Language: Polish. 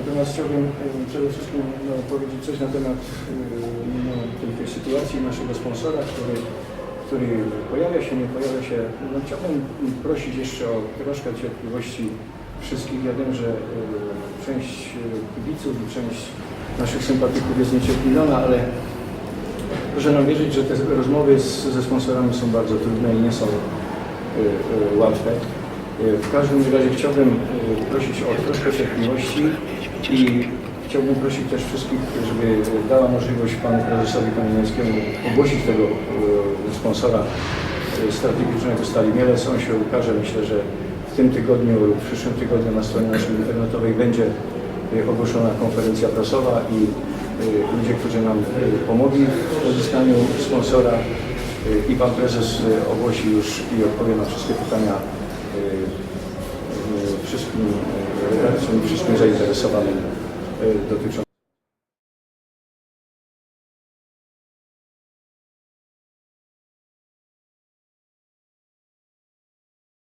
Natomiast chciałbym przede wszystkim no, powiedzieć coś na temat no, tej, sytuacji naszego sponsora, który, który pojawia się, nie pojawia się. No, chciałbym prosić jeszcze o troszkę cierpliwości wszystkich. Ja wiem, że część kibiców i część naszych sympatyków jest niecierpliwiona, ale proszę nam wierzyć, że te rozmowy z, ze sponsorami są bardzo trudne i nie są e, e, łatwe. E, W każdym razie chciałbym prosić o troszkę cierpliwości i chciałbym prosić też wszystkich, żeby dała możliwość panu prezesowi Kamienieckiemu ogłosić tego e, sponsora e, strategicznego Stali Mielec. On się ukaże, myślę, że w tym tygodniu lub w przyszłym tygodniu na stronie naszej internetowej będzie e, ogłoszona konferencja prasowa i ludzie, którzy nam pomogli w pozyskaniu sponsora i pan prezes ogłosi już i odpowie na wszystkie pytania wszystkim i wszystkim zainteresowanym e, dotyczącym